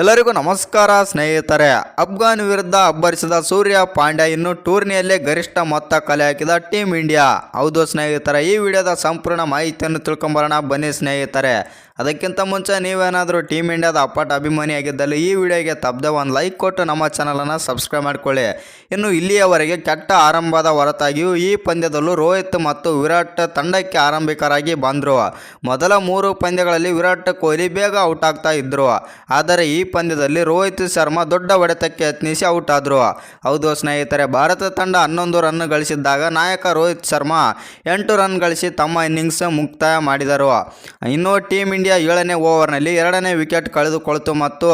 ಎಲ್ಲರಿಗೂ ನಮಸ್ಕಾರ ಸ್ನೇಹಿತರೆ. ಅಫ್ಘಾನ್ ವಿರುದ್ಧ ಅಬ್ಬರಿಸಿದ ಸೂರ್ಯ ಪಾಂಡ್ಯ ಇನ್ನು ಟೂರ್ನಿಯಲ್ಲೇ ಗರಿಷ್ಠ ಮೊತ್ತ ಕಲೆ ಹಾಕಿದ ಟೀಮ್ ಇಂಡಿಯಾ. ಹೌದು ಸ್ನೇಹಿತರೆ, ಈ ವಿಡಿಯೋದ ಸಂಪೂರ್ಣ ಮಾಹಿತಿಯನ್ನು ತಿಳ್ಕೊಂಬರೋಣ. ಬನ್ನಿ ಸ್ನೇಹಿತರೆ. ಅದಕ್ಕಿಂತ ಮುಂಚೆ ನೀವೇನಾದರೂ ಟೀಮ್ ಇಂಡಿಯಾದ ಅಪ್ಪಟ ಅಭಿಮಾನಿಯಾಗಿದ್ದಲ್ಲಿ ಈ ವಿಡಿಯೋಗೆ ತಪ್ಪದೆ ಒಂದು ಲೈಕ್ ಕೊಟ್ಟು ನಮ್ಮ ಚಾನಲನ್ನು ಸಬ್ಸ್ಕ್ರೈಬ್ ಮಾಡಿಕೊಳ್ಳಿ. ಇನ್ನು ಇಲ್ಲಿಯವರೆಗೆ ಕೆಟ್ಟ ಆರಂಭದ ಹೊರತಾಗಿಯೂ ಈ ಪಂದ್ಯದಲ್ಲೂ ರೋಹಿತ್ ಮತ್ತು ವಿರಾಟ್ ತಂಡಕ್ಕೆ ಆರಂಭಿಕರಾಗಿ ಬಂದರು. ಮೊದಲ ಮೂರು ಪಂದ್ಯಗಳಲ್ಲಿ ವಿರಾಟ್ ಕೊಹ್ಲಿ ಬೇಗ ಔಟ್ ಆಗ್ತಾ ಇದ್ದರು ಆದರೆ ಈ ಪಂದ್ಯದಲ್ಲಿ ರೋಹಿತ್ ಶರ್ಮಾ ದೊಡ್ಡ ಹೊಡೆತಕ್ಕೆ ಯತ್ನಿಸಿ ಔಟ್ ಆದರು. ಹೌದು ಸ್ನೇಹಿತರೆ, ಭಾರತ ತಂಡ ಹನ್ನೊಂದು ರನ್ ಗಳಿಸಿದ್ದಾಗ ನಾಯಕ ರೋಹಿತ್ ಶರ್ಮಾ ಎಂಟು ರನ್ ಗಳಿಸಿ ತಮ್ಮ ಇನ್ನಿಂಗ್ಸ್ ಮುಕ್ತಾಯ ಮಾಡಿದರು. ಇನ್ನು ಟೀಮ್ ಇಂಡಿಯಾ ಏಳನೇ ಓವರ್ನಲ್ಲಿ ಎರಡನೇ ವಿಕೆಟ್ ಕಳೆದುಕೊಳ್ತು ಮತ್ತು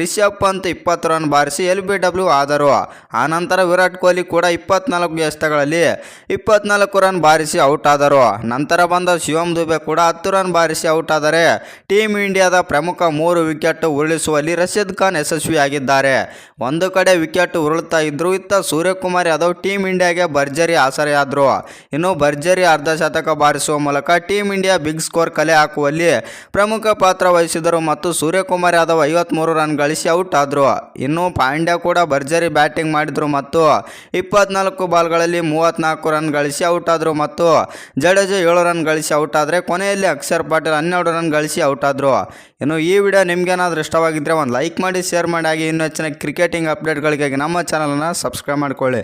ರಿಷಬ್ ಪಂತ್ ಇಪ್ಪತ್ತು ರನ್ ಬಾರಿಸಿ ಎಲ್ ಬಿ ಡಬ್ಲ್ಯೂ ಆದರು. ಆನಂತರ ವಿರಾಟ್ ಕೊಹ್ಲಿ ಕೂಡ ಇಪ್ಪತ್ನಾಲ್ಕು ಎಸೆತಗಳಲ್ಲಿ ಇಪ್ಪತ್ನಾಲ್ಕು ರನ್ ಬಾರಿಸಿ ಔಟ್ ಆದರು. ನಂತರ ಬಂದ ಶಿವಮ್ ದುಬೆ ಕೂಡ ಹತ್ತು ರನ್ ಬಾರಿಸಿ ಔಟ್ ಆದರೆ ಟೀಮ್ ಇಂಡಿಯಾದ ಪ್ರಮುಖ ಮೂರು ವಿಕೆಟ್ ಉರುಳಿಸುವಲ್ಲಿ ರಶೀದ್ ಖಾನ್ ಯಶಸ್ವಿಯಾಗಿದ್ದಾರೆ. ಒಂದು ಕಡೆ ವಿಕೆಟ್ ಉರುಳುತ್ತಾ ಇದ್ರು ಇತ್ತ ಸೂರ್ಯಕುಮಾರ್ ಯಾದವ್ ಟೀಮ್ ಇಂಡಿಯಾಗೆ ಭರ್ಜರಿ ಆಸರೆಯಾದರು. ಇನ್ನು ಭರ್ಜರಿ ಅರ್ಧ ಶತಕ ಬಾರಿಸುವ ಮೂಲಕ ಟೀಮ್ ಇಂಡಿಯಾ ಬಿಗ್ ಸ್ಕೋರ್ ಕಲೆ ಹಾಕುವಲ್ಲಿ ಪ್ರಮುಖ ಪಾತ್ರ ವಹಿಸಿದರು ಮತ್ತು ಸೂರ್ಯಕುಮಾರ್ ಯಾದವ್ ಐವತ್ಮೂರು ರನ್ ಗಳಿಸಿ ಔಟ್ ಆದರು. ಇನ್ನು ಪಾಂಡ್ಯ ಕೂಡ ಭರ್ಜರಿ ಬ್ಯಾಟಿಂಗ್ ಮಾಡಿದರು ಮತ್ತು ಇಪ್ಪತ್ನಾಲ್ಕು ಬಾಲ್ಗಳಲ್ಲಿ ಮೂವತ್ನಾಲ್ಕು ರನ್ ಗಳಿಸಿ ಔಟ್ ಆದರು ಮತ್ತು ಜಡೇಜಾ ಏಳು ರನ್ ಗಳಿಸಿ ಔಟ್ ಆದರೆ ಕೊನೆಯಲ್ಲಿ ಅಕ್ಷರ್ ಪಾಟೀಲ್ ಹನ್ನೆರಡು ರನ್ ಗಳಿಸಿ ಔಟ್ ಆದರು. ಇನ್ನು ಈ ವಿಡಿಯೋ ನಿಮಗೇನಾದರೂ ಇಷ್ಟವಾಗಿದ್ದರೆ ಒಂದು ಲೈಕ್ ಮಾಡಿ ಶೇರ್ ಮಾಡಿ ಹಾಗೆ ಇನ್ನೂ ಹೆಚ್ಚಿನ ಕ್ರಿಕೆಟಿಂಗ್ ಅಪ್ಡೇಟ್ಗಳಿಗಾಗಿ ನಮ್ಮ ಚಾನಲನ್ನು ಸಬ್ಸ್ಕ್ರೈಬ್ ಮಾಡ್ಕೊಳ್ಳಿ.